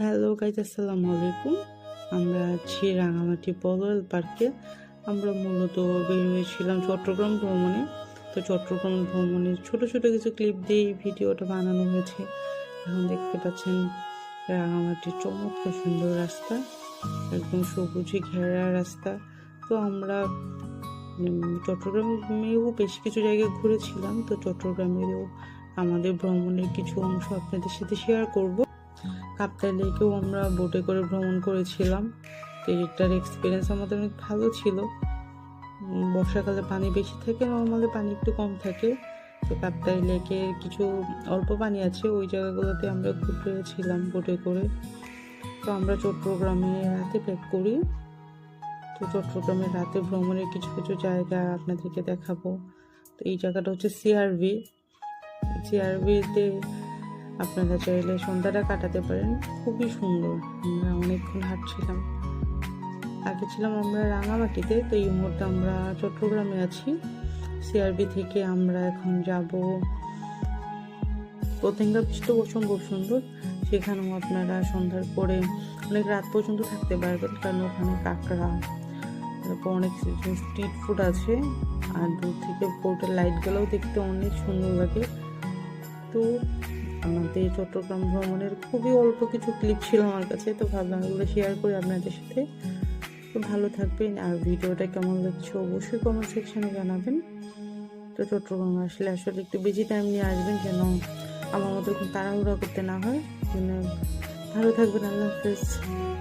Hello guys আসসালামু আলাইকুম। আমরা আছি রাঙামাটি পলল পার্কে। আমরা মূলত বের হয়েছিলাম চট্টগ্রাম ভ্রমণে। তো চট্টগ্রাম ভ্রমণে ছোট ছোট কিছু ক্লিপ দিয়ে ভিডিওটা বানানো হয়েছে। এখন দেখতে পাচ্ছেন রাঙামাটির চমৎকার সুন্দর রাস্তা, একদম সবুজে ঘেরা রাস্তা। তো আমরা চট্টগ্রামেও বেশ কিছু জায়গায় ঘুরেছিলাম। তো চট্টগ্রামেরও আমাদের ভ্রমণের কিছু অংশ আপনাদের সাথে শেয়ার করব। কাপ্তাই লেকেও আমরা বোটে করে ভ্রমণ করেছিলাম। তো এক্সপিরিয়েন্স আমাদের অনেক ভালো ছিল। বর্ষাকালে পানি বেশি থাকে নর্মালি পানি একটু কম থাকে। তো কাপ্তাই লেকে কিছু অল্প পানি আছে, ওই জায়গাগুলোতে আমরা ঘুরেছিলাম বোটে করে। তো আমরা চট্টগ্রামে রাতে ব্যাক করি। তো চট্টগ্রামের রাতে ভ্রমণের কিছু কিছু জায়গা আপনাদেরকে দেখাবো। তো এই জায়গাটা হচ্ছে সিআরভি সিআরভিতে আপনারা চাইলে সন্ধ্যাটা কাটাতে পারেন। খুবই সুন্দর। আমরা অনেকক্ষণ হাঁটছিলাম। আগে ছিলাম আমরা রাঙামাটিতে, তো এই মুহূর্তে আমরা চট্টগ্রামে আছি। সিআরবি থেকে আমরা এখন যাব পতেঙ্গা পিষ্ট অসম্ভব সুন্দর। সেখানেও আপনারা সন্ধ্যার পরে অনেক রাত পর্যন্ত থাকতে পারবেন, কারণ ওখানে কাঁকড়া, তারপর অনেক স্ট্রিট ফুড আছে, আর দূর থেকে পোর্টের লাইটগুলোও দেখতে অনেক সুন্দর লাগে। তো আমাদের চট্টগ্রাম ভ্রমণের খুবই অল্প কিছু ক্লিপ ছিল আমার কাছে, তো ভাবলাম এগুলো শেয়ার করি আপনাদের সাথে। তো ভালো থাকবেন আর ভিডিওটা কেমন লাগছে অবশ্যই কমেন্ট সেকশানে জানাবেন। তো চট্টগ্রাম আসলে আসলে একটু বেশি টাইম নিয়ে আসবেন যেন আমার মতো তাড়াহুড়া করতে না হয়। ভালো থাকবেন, আল্লাহ হাফেজ।